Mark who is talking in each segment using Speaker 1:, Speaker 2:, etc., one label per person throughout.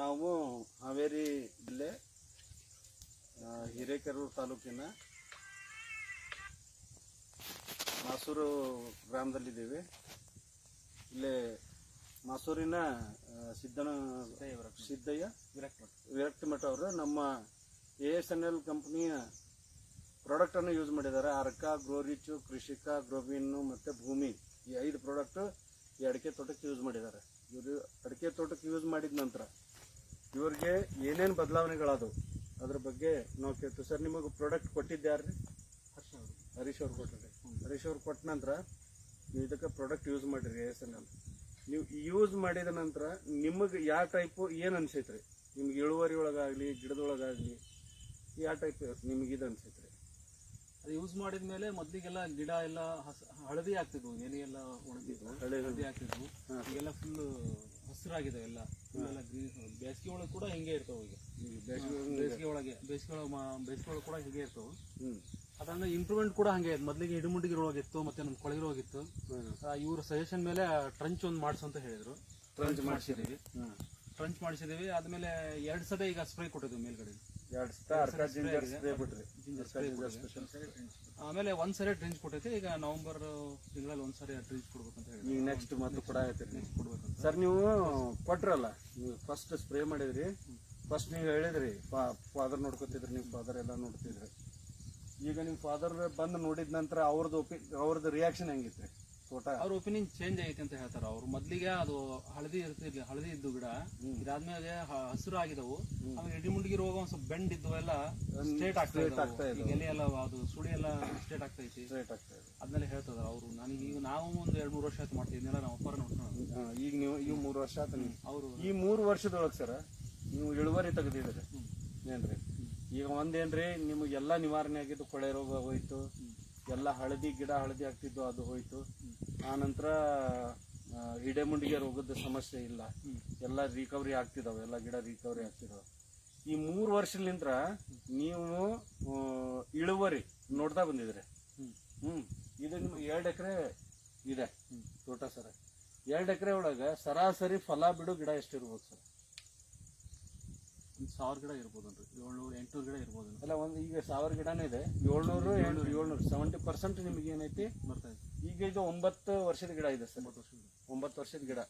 Speaker 1: ನಾವು ಹಾವೇರಿ ಜಿಲ್ಲೆ ಹಿರೇಕೆರೂರು ತಾಲೂಕಿನ ಮಾಸೂರು ಗ್ರಾಮದಲ್ಲಿದ್ದೀವಿ. ಇಲ್ಲೇ ಮಾಸೂರಿನ ಸಿದ್ದನ ಸಿದ್ದಯ್ಯ ವಿರಕ್ತಿ ಮಠ ಅವರು ನಮ್ಮ ಎ ಎಸ್ ಎನ್ ಎಲ್ ಕಂಪ್ನಿಯ ಪ್ರಾಡಕ್ಟನ್ನು ಯೂಸ್ ಮಾಡಿದ್ದಾರೆ. ಅರ್ಕ ಗ್ರೋರಿಚು, ಕೃಷಿಕ ಗ್ರೋಬಿನ್ನು ಮತ್ತು ಭೂಮಿ ಈ ಐದು ಪ್ರಾಡಕ್ಟು ಈ ಅಡಿಕೆ ತೋಟಕ್ಕೆ ಯೂಸ್ ಮಾಡಿದ್ದಾರೆ. ಇವರು ಅಡಿಕೆ ತೋಟಕ್ಕೆ ಯೂಸ್ ಮಾಡಿದ ನಂತರ ಇವ್ರಿಗೆ ಏನೇನು ಬದಲಾವಣೆಗಳಾದವು? ಅದ್ರ ಬಗ್ಗೆ ನಾವು ಕೇಳ್ತೀವಿ. ಸರ್ ನಿಮಗೆ ಪ್ರಾಡಕ್ಟ್ ಕೊಟ್ಟಿದ್ದಾರ್ರಿ ಹರೀಶ್ ಅವ್ರು. ಕೊಟ್ಟಿರಿ ಹರೀಶ್ ಅವ್ರು ಕೊಟ್ಟ ನಂತರ ನೀವು ಇದಕ್ಕೆ ಪ್ರಾಡಕ್ಟ್ ಯೂಸ್ ಮಾಡಿರಿ ಎಸ್ ಎನ್ ಎಲ್ ನೀವು ಯೂಸ್ ಮಾಡಿದ ನಂತರ ನಿಮಗೆ ಯಾವ ಟೈಪು ಏನು ಅನ್ಸೈತ್ರಿ? ನಿಮ್ಗೆ ಇಳುವರಿ ಒಳಗಾಗಲಿ ಗಿಡದೊಳಗಾಗಲಿ ಯಾವ ಟೈಪ್ ನಿಮ್ಗೆ ಇದು ಅನ್ಸೈತ್ರಿ?
Speaker 2: ಅದು ಯೂಸ್ ಮಾಡಿದ ಮೇಲೆ ಮೊದಲಿಗೆಲ್ಲ ಗಿಡ ಎಲ್ಲ ಹಸ ಹಳದಿ ಆಗ್ತಿದ್ವು ಎಲೆ ಎಲ್ಲ ಒಣಗಿದ್ವು
Speaker 1: ಹಳದಿ.
Speaker 2: ಹಳದಿ ಆಗ್ತಿದ್ವು. ಈಗೆಲ್ಲ ಫುಲ್ ಹಸಿರಾಗಿದೆ ಎಲ್ಲ. ಗ್ರೀನ್ ಬೇಸಿಗೆ ಒಳಗೆ ಕೂಡ ಹಿಂಗೆ ಇರ್ತಾವೆ ಈಗ.
Speaker 1: ಬೇಸಿಗೆ
Speaker 2: ಒಳಗೆ ಬೇಸಿಗೆ ಒಳಗೆ ಬೇಸಿಗೆ ಒಳಗೆ ಕೂಡ ಹೀಗೆ ಇರ್ತಾವೆ.
Speaker 1: ಅದನ್ನ
Speaker 2: ಅದಂದ್ರೆ ಇಂಪ್ರೂವ್ಮೆಂಟ್ ಕೂಡ ಹಂಗೆ ಮೊದಲಿಗೆ ಇಡುಮುಂಡಿಗೆ ರೋಗಿತ್ತು ಮತ್ತೆ ನಮ್ಮ ಕೊಳಗೆ ರೋಗಿತ್ತು
Speaker 1: ಹ್ಞೂ
Speaker 2: ಇವ್ರ ಸಜೆಷನ್ ಮೇಲೆ ಟ್ರಂಚ್ ಒಂದು ಮಾಡಿಸು ಅಂತ ಹೇಳಿದ್ರು.
Speaker 1: ಟ್ರಂಚ್
Speaker 2: ಮಾಡಿಸಿದೀವಿ ಟ್ರಂಚ್ ಮಾಡಿಸಿದೀವಿ ಆದ್ಮೇಲೆ ಎರಡು ಸಲ ಈಗ ಸ್ಪ್ರೇ ಕೊಟ್ಟಿದ್ವಿ ಮೇಲ್ಗಡೆ
Speaker 1: ಎರಡು ಸತ ಅರ್ಕ ಜಿಂಜರ್ ಸ್ಪ್ರೇ ಬಿಟ್ರಿ.
Speaker 2: Ginger
Speaker 1: ಅರ್ಕ ಜಿಂಜರ್ ಸ್ಪೆಷಲ್
Speaker 2: ಆಮೇಲೆ ಒಂದ್ ಸರಿ ಟ್ರಿಂಚ್ ಕೊಟ್ಟೈತಿ. ಈಗ ನವೆಂಬರ್ ತಿಂಗಳಲ್ಲಿ ಒಂದ್ ಸರಿ ಟ್ರಿಂಚ್ ಕೊಡ್ಬೇಕಂತ ಹೇಳಿ
Speaker 1: ಈಗ ನೆಕ್ಸ್ಟ್ ಮತ್ತೆ ಕೂಡ
Speaker 2: ಕೊಡ್ಬೇಕಂತ.
Speaker 1: ಸರ್ ನೀವು ಕೊಟ್ರಲ್ಲ ನೀವು ಫಸ್ಟ್ ಸ್ಪ್ರೇ ಮಾಡಿದ್ರಿ. ಫಸ್ಟ್ ನೀವು ಹೇಳಿದ್ರಿ ಫಾದರ್ ನೋಡ್ಕೊತಿದ್ರಿ ನೀವು ಫಾದರ್ ಎಲ್ಲ ನೋಡ್ತಿದ್ರಿ. ಈಗ ನಿಮ್ಮ ಫಾದರ್ ಬಂದು ನೋಡಿದ ನಂತರ ಅವ್ರದ್ದು ಒಪಿ ಅವ್ರದ್ದು ರಿಯಾಕ್ಷನ್ ಹೆಂಗಿತ್ರಿ ತೋಟ.
Speaker 2: ಅವ್ರ ಒಪಿನಿಯನ್ ಚೇಂಜ್ ಆಗೈತೆ ಅಂತ ಹೇಳ್ತಾರ ಅವ್ರು. ಮೊದ್ಲಿಗೆ ಅದು ಹಳದಿ ಇರ್ತಿರ್ಲಿ ಹಳದಿ ಇದ್ದು ಗಿಡ. ಇದಾದ್ಮೇಲೆ ಹಸಿರು ಆಗಿದವು ಆಮೇಲೆ ಇಡಿಮುಂಡಿಗೆ ರೋಗ ಒಂದ್ ಸ್ವಲ್ಪ ಬೆಂಡ್ ಇದ್ದು ಎಲ್ಲ ಸ್ಟ್ರೇಟ್ ಆಗ್ತಾ ಎಲೆ ಎಲ್ಲ ಅದು ಸುಳಿ ಎಲ್ಲ ಸ್ಟ್ರೇಟ್
Speaker 1: ಆಗ್ತಾ ಐತಿ.
Speaker 2: ಅದನ್ನೆಲ್ಲ ಹೇಳ್ತದ ಅವ್ರು. ನನಗೆ ಈಗ ನಾವು ಒಂದ್ ಎರಡ್ ಮೂರು ವರ್ಷ ಆಯ್ತು ಮಾಡ್ತಿದ್ನೆಲ್ಲ ನಾವು ಅಪ್ಪರ ನೋಡ್ಕೊಂಡು
Speaker 1: ಈಗ ನೀವು ಈ ಮೂರು ವರ್ಷ ಆತ
Speaker 2: ಅವರು.
Speaker 1: ಈ ಮೂರು ವರ್ಷದೊಳಗೆ ಸರ್ ನೀವು ಇಳುವರಿ ತೆಗೆದಿದ್ರಿ ಏನ್ರಿ? ಈಗ ಒಂದೇನ್ರಿ? ನಿಮಗೆಲ್ಲ ನಿವಾರಣೆ ಆಗಿದ್ದು ಕೊಳೆ ರೋಗ ಹೋಯ್ತು. ಎಲ್ಲ ಹಳದಿ ಗಿಡ ಹಳದಿ ಆಗ್ತಿದ್ದು ಅದು ಹೋಯ್ತು. ಆನಂತರ ನಂತರ ಹಿಡೆಮುಂಡಿಗೆ ರೋಗದ ಸಮಸ್ಯೆ ಇಲ್ಲ. ಎಲ್ಲ ರಿಕವರಿ ಆಗ್ತಿದಾವೆ ಎಲ್ಲ ಗಿಡ ರಿಕವರಿ ಆಗ್ತಿದಾವೆ. ಈ ಮೂರು ವರ್ಷಲಿಂದ ನೀವು ಇಳುವರಿ ನೋಡ್ತಾ ಬಂದಿದ್ರಿ
Speaker 2: ಹ್ಮ್.
Speaker 1: ಇದು ನಿಮ್ಗೆ ಎರಡು ಎಕರೆ ಇದೆ ತೋಟ ಸರ. ಎರಡು ಎಕರೆ ಒಳಗೆ ಸರಾಸರಿ ಫಲ ಬಿಡು ಗಿಡ ಎಷ್ಟಿರ್ಬೋದು ಸರ್?
Speaker 2: ಒಂದು ಸಾವಿರ ಗಿಡ ಇರ್ಬೋದನ್ರಿ? ಏಳ್ನೂರು ಎಂಟುನೂರು ಗಿಡ ಇರ್ಬೋದು
Speaker 1: ಅಲ್ಲ ಒಂದು ಈಗ ಸಾವಿರ ಗಿಡನೇ ಇದೆ. ಏಳ್ನೂರು ಏಳ್ನೂರು ಏಳ್ನೂರು ಸೆವೆಂಟಿ ಪರ್ಸೆಂಟ್ ನಿಮ್ಗೆ ಏನೈತಿ?
Speaker 2: ಬರ್ತಾ ಇದೆ.
Speaker 1: ಈಗ ಇದು ಒಂಬತ್ತು ವರ್ಷದ ಗಿಡ ಇದೆ ಸರ್.
Speaker 2: ಒಂಬತ್ತು ವರ್ಷದ
Speaker 1: ಗಿಡ.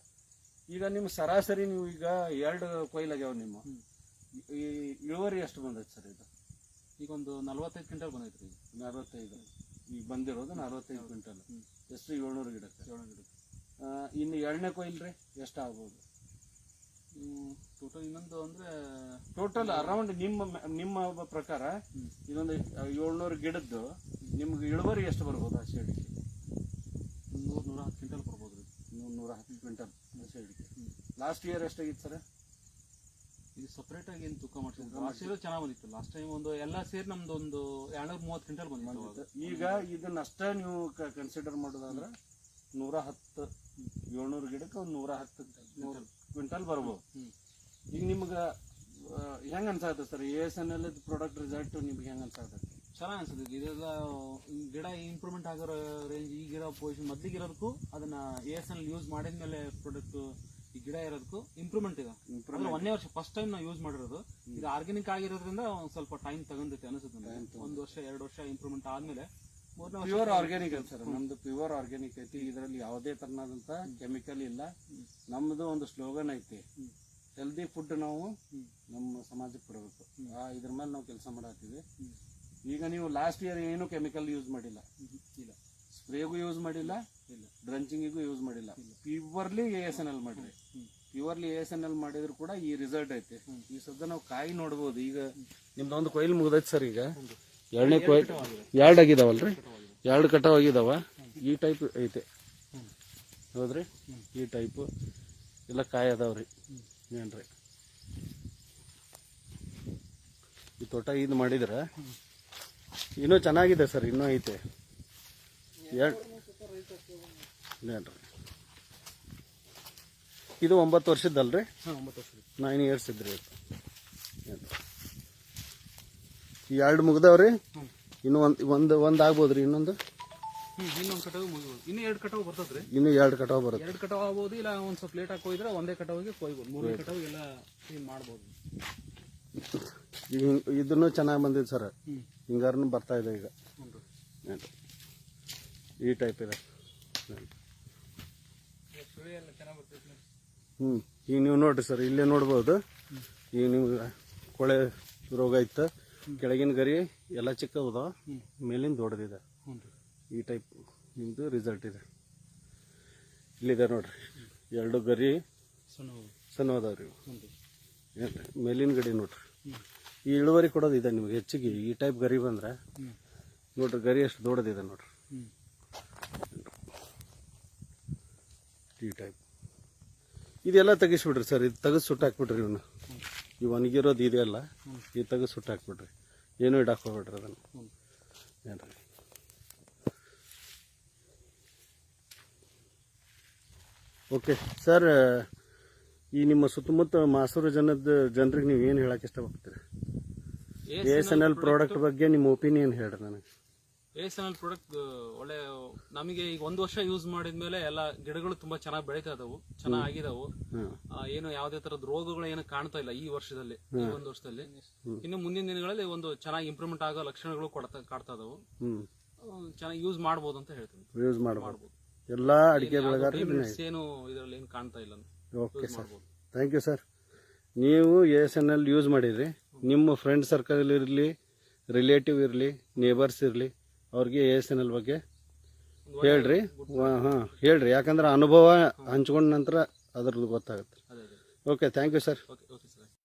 Speaker 1: ಈಗ ನಿಮ್ಮ ಸರಾಸರಿ ನೀವು ಈಗ ಎರಡು ಕೊಯ್ಲಾಗ್ಯಾವ ನಿಮ್ಮ. ಈ ಇಳುವರಿ ಎಷ್ಟು ಬಂದೈತೆ ಸರ್ ಇದು?
Speaker 2: ಈಗ ಒಂದು ನಲ್ವತ್ತೈದು ಕ್ವಿಂಟಲ್ ಬಂದೈತೆ ಈಗ.
Speaker 1: ನಲವತ್ತೈದು. ಈಗ ಬಂದಿರೋದು ನಲವತ್ತೈದು ಕ್ವಿಂಟಲ್. ಎಷ್ಟು? ಏಳ್ನೂರು ಗಿಡಕ್ಕೆ
Speaker 2: ಏಳ್ನೂರು ಗಿಡಕ್ಕೆ
Speaker 1: ಆ, ಇನ್ನು ಎರಡನೇ ಕೊಯ್ಲ್ರಿ ಎಷ್ಟು ಆಗ್ಬೋದು?
Speaker 2: ಟೋಟಲ್ ಇನ್ನೊಂದು ಅಂದ್ರೆ
Speaker 1: ಟೋಟಲ್ ಅರೌಂಡ್ ನಿಮ್ಮ ನಿಮ್ಮ ಪ್ರಕಾರ. ಇದೊಂದು ಏಳ್ನೂರು ಗಿಡದ್ದು ನಿಮ್ಗೆ ಇಳುವರಿ ಎಷ್ಟು ಬರ್ಬೋದು ಹಸಿ
Speaker 2: ನೂರು ನೂರ ಹತ್ತು ಕ್ವಿಂಟಲ್ ಕೊಡ್ಬೋದು ರೀ.
Speaker 1: ನೂರು ನೂರ ಹತ್ತು ಕ್ವಿಂಟಲ್ ಹಸಿ ಲಾಸ್ಟ್ ಇಯರ್ ಎಷ್ಟಾಗಿತ್ತು ಸರ್?
Speaker 2: ಇದು ಸಪ್ರೇಟ್ ಆಗಿ ಏನು ತೂಕ ಮಾಡ್ತಿದ್ರು ಲಾಸ್ಟ್ ಇಯರ್ ಚೆನ್ನಾಗಿ ಬಂದಿತ್ತು. ಲಾಸ್ಟ್ ಟೈಮ್ ಒಂದು ಎಲ್ಲ ಸೇರಿ ನಮ್ದು ಒಂದು ಎರಡ್ನೂರ ಮೂವತ್ತು ಕ್ವಿಂಟಲ್ ಬಂದಿತ್ತು.
Speaker 1: ಈಗ ಇದನ್ನಷ್ಟೇ ನೀವು ಕನ್ಸಿಡರ್ ಮಾಡೋದಾದ್ರೆ ನೂರ ಹತ್ತು ಏಳ್ನೂರು ಗಿಡಕ್ಕೆ ಒಂದು ನೂರ ಹತ್ತು ನೂರು ಕ್ವಿಂಟಲ್ ಬರ್ಬೋದು. ಈಗ ನಿಮ್ಗೆ ಹೆಂಗ ಅನ್ಸಾಗುತ್ತೆ sir? A S N L product result ನಿಮ್ಗೆ ಹೆಂಗ ಅನ್ಸಾಗುತ್ತೆ
Speaker 2: ಚೆನ್ನಾಗಿ ಅನ್ಸುತ್ತೆ ಇದೆಲ್ಲ ಗಿಡ ಇಂಪ್ರೂವ್ಮೆಂಟ್ ಆಗಿರೋ ರೇಂಜ್ ಈಗಿರೋ ಪೊಸಿಷನ್ ಮೊದಲಿಗೆ ಇರೋದಕ್ಕೂ ಅದನ್ನ ಎ ಎಸ್ ಎಲ್ ಯೂಸ್ ಮಾಡಿದ್ಮೇಲೆ ಪ್ರಾಡಕ್ಟ್ ಈ ಗಿಡ ಇರೋದಕ್ಕೂ ಇಂಪ್ರೂವ್ಮೆಂಟ್ ಇದೆ ಅಂದ್ರೆ ಒಂದೇ ವರ್ಷ ಫಸ್ಟ್ ಟೈಮ್ ನಾವು ಯೂಸ್ ಮಾಡಿರೋದು. ಇದು ಆರ್ಗ್ಯಾನಿಕ್ ಆಗಿರೋದ್ರಿಂದ ಒಂದ್ ಸ್ವಲ್ಪ ಟೈಮ್ ತಗೊಂಡೈತೆ ಅನಿಸುತ್ತೆ ಒಂದು ವರ್ಷ ಎರಡು ವರ್ಷ ಇಂಪ್ರೂವ್ಮೆಂಟ್ ಆದ್ಮೇಲೆ
Speaker 1: ಪ್ಯೂರ್ ಆರ್ಗ್ಯಾನಿಕ್ ಸರ್. ನಮ್ದು ಪ್ಯೂರ್ ಆರ್ಗ್ಯಾನಿಕ್ ಐತಿ. ಇದರಲ್ಲಿ ಯಾವುದೇ ತರನಾದಂತ ಕೆಮಿಕಲ್ ಇಲ್ಲ. ನಮ್ದು ಒಂದು ಸ್ಲೋಗನ್ ಐತಿ. ಹೆಲ್ದಿ ಫುಡ್ ನಾವು ನಮ್ಮ ಸಮಾಜಕ್ಕೆ ಕೊಡಬೇಕು. ಇದ್ರ ಮೇಲೆ ನಾವು ಕೆಲಸ ಮಾಡತ್ತೀವಿ. ಈಗ ನೀವು ಲಾಸ್ಟ್ ಇಯರ್ ಏನು ಕೆಮಿಕಲ್ ಯೂಸ್ ಮಾಡಿಲ್ಲ.
Speaker 2: ಇಲ್ಲ.
Speaker 1: ಸ್ಪ್ರೇಗೂ ಯೂಸ್ ಮಾಡಿಲ್ಲ
Speaker 2: ಇಲ್ಲ.
Speaker 1: ಡ್ರಂಚಿಂಗಿಗೂ ಯೂಸ್ ಮಾಡಿಲ್ಲ. Purely A S N L ಮಾಡ್ರಿ. Purely A S N L ಮಾಡಿದ್ರು ಕೂಡ ಈ ರಿಸಲ್ಟ್ ಐತೆ. ಈ ಸದ್ದ ನಾವು ಕಾಯಿ ನೋಡ್ಬೋದು. ಈಗ ನಿಮ್ದೊಂದು ಕೊಯ್ಲು ಮುಗ್ದೈತೆ ಸರ್ ಈಗ. ಎರಡನೇ ಕೊಯ್ ಎರಡು ಆಗಿದಾವಲ್ರಿ? ಎರಡು ಕಟಾವ್ ಆಗಿದಾವ ಈ ಟೈಪ್ ಐತೆ. ಹೌದ್ರಿ? ಈ ಟೈಪು ಎಲ್ಲ ಕಾಯಿ ಅದಾವ್ರಿ. ಏನ್ರಿ? ಈ ತೋಟ ಇದು ಮಾಡಿದ್ರ ಇನ್ನೂ ಚೆನ್ನಾಗಿದೆ ಸರ್ ಇನ್ನೂ ಐತೆ. ಏನ್ರಿ ಇದು ಒಂಬತ್ತು ವರ್ಷದ್ದಲ್ರಿ?
Speaker 2: ಹಾಂ ಒಂಬತ್ತು ವರ್ಷ
Speaker 1: ನೈನ್ ಇಯರ್ಸ್ ಇದ್ರಿ ಈ ಎರಡು ಮುಗ್ದವ್ರಿ. ಇನ್ನು ಒಂದು ಒಂದು ಒಂದು ಆಗ್ಬೋದ್ರಿ ಇನ್ನೊಂದು?
Speaker 2: ಇನ್ನೊಂದು ಕಟಾವು ಮುಗಿಬೋದು. ಇನ್ನು ಎರಡು ಕಟಾವು ಬರ್ತದ್ರಿ.
Speaker 1: ಇನ್ನು ಎರಡು ಕಟಾವು ಬರುತ್ತೆ.
Speaker 2: ಎರಡು ಕಟಾವು ಆಗ್ಬೋದು ಇಲ್ಲ ಒಂದ್ ಸ್ವಲ್ಪ ಲೇಟ್ ಆಗಿ ಕೊಯ್ದ್ರೆ ಒಂದೇ ಕಟಾವಿಗೆ ಕೊಯ್ಬೋದು. ಮೂರನೇ ಕಟಾವು ಎಲ್ಲ ಮಾಡ್ಬೋದು.
Speaker 1: ಈಗ ಹಿಂಗ್- ಇದನ್ನು ಚೆನ್ನಾಗಿ ಬಂದಿದೆ ಸರ್.
Speaker 2: ಹಿಂಗಾರು
Speaker 1: ಹಿಂಗಾರನು ಬರ್ತಾ ಇದೆ ಈಗ. ಈ ಟೈಪ್ ಇದೆ. ಹ್ಞೂ ಈಗ ನೀವು ನೋಡ್ರಿ ಸರ್ ಇಲ್ಲೇ ನೋಡ್ಬೋದು. ಈಗ ನೀವು ಕೊಳೆ ರೋಗ ಇತ್ತು. ಕೆಳಗಿನ ಗರಿ ಎಲ್ಲ ಚಿಕ್ಕವದ
Speaker 2: ಹೋದ
Speaker 1: ಮೇಲಿಂದ ದೊಡ್ಡದಿದೆ. ಈ ಟೈಪ್ ನಿಮ್ಮದು ರಿಸಲ್ಟ್ ಇದೆ. ಇಲ್ಲಿದೆ ನೋಡ್ರಿ. ಎರಡು ಗರಿ
Speaker 2: ಸಣ್ಣ
Speaker 1: ಸಣ್ಣ ಅದಾವ್ರಿ
Speaker 2: ರೀ.
Speaker 1: ಮೇಲಿನ ಗಡಿ ನೋಡ್ರಿ. ಈ ಇಳುವರಿ ಕೊಡೋದು ಇದೆ ನಿಮ್ಗೆ ಹೆಚ್ಚಿಗೆ. ಈ ಟೈಪ್ ಗರಿ ಬಂದ್ರೆ ನೋಡ್ರಿ, ಗರಿ ಎಷ್ಟು ದೊಡ್ಡದಿದೆ ನೋಡ್ರಿ. ಈ ಟೈಪ್ ಇದೆಲ್ಲ ತೆಗಿಸ್ಬಿಡ್ರಿ ಸರ್. ಇದು ತೆಗೆದು ಸುಟ್ಟು ಇವನು. ಈ ಒಣಗಿರೋದು ಇದೆಯಲ್ಲ ಇದು ತೆಗೆದು ಸುಟ್ಟು ಹಾಕ್ಬಿಡ್ರಿ. ಏನೂ ಇಡಕ್ಕೆ ಹೋಗ್ಬಿಡ್ರಿ ಅದನ್ನು. ಏನ್ರಿ? ಓಕೆ ಸರ್ ಈ ನಿಮ್ಮ ಸುತ್ತಮುತ್ತ ಮಾಸೂರು ಜನದ ಜನರಿಗೆ ನೀವು ಏನು ಹೇಳಕ್ಕೆ ಇಷ್ಟಪಡ್ತೀರಿ? A S N L product ಬಗ್ಗೆ ನಿಮ್ಮ ಒಪಿನಿಯನ್ ಹೇಳ್ರಿ ನನಗೆ.
Speaker 2: A S N L product ಒಳ್ಳೆ ನಮಗೆ ಈಗ ಒಂದು ವರ್ಷ ಯೂಸ್ ಮಾಡಿದ್ಮೇಲೆ ಎಲ್ಲ ಗಿಡಗಳು ತುಂಬಾ ಚೆನ್ನಾಗಿ ಬೆಳೀತಾ ಇದಾವು ಚೆನ್ನಾಗಿ ಆಗಿದಾವು. ಆ, ಏನು ಯಾವುದೇ ತರದ ರೋಗಗಳು ಏನು ಕಾಣ್ತಾ ಇಲ್ಲ ಈ ವರ್ಷದಲ್ಲಿ ಈ ಒಂದು ವರ್ಷದಲ್ಲಿ. ಇನ್ನು ಮುಂದಿನ ದಿನಗಳಲ್ಲಿ ಒಂದು ಚೆನ್ನಾಗಿ ಇಂಪ್ರೂವ್ಮೆಂಟ್ ಆಗೋ ಲಕ್ಷಣಗಳು ಕೊಡ್ತಾ ಕಾಡ್ತಾ ಇದಾವು
Speaker 1: ಹ್ಞೂ
Speaker 2: ಆ, ಚೆನ್ನಾಗಿ ಯೂಸ್ ಮಾಡಬಹುದು ಅಂತ ಹೇಳ್ತೀನಿ.
Speaker 1: ಯೂಸ್ ಮಾಡ್ಬೋದು. ಎಲ್ಲ ಅಡಿಕೆ ಬೆಳೆಗಾರರು
Speaker 2: ಏನು ಇದರಲ್ಲಿ ಏನು ಕಾಣ್ತಾ ಇಲ್ಲ.
Speaker 1: Okay sir thank you sir ನೀವು A S N L use ಮಾಡಿದ್ರಿ ನಿಮ್ಮ ಫ್ರೆಂಡ್ ಸರ್ಕಲ್ ಇರಲಿ ರಿಲೇಟಿವ್ ಇರಲಿ ನೇಬರ್ಸ್ ಇರಲಿ ಅವ್ರಿಗೆ ಎ ಎಸ್ ಎನ್ ಎಲ್ ಬಗ್ಗೆ ಹೇಳ್ರಿ. ಹಾಂ ಹೇಳ್ರಿ. ಯಾಕಂದ್ರೆ ಅನುಭವ ಹಂಚ್ಕೊಂಡ ನಂತರ ಅದ್ರದ್ದು ಗೊತ್ತಾಗುತ್ತೆ. Okay thank you sir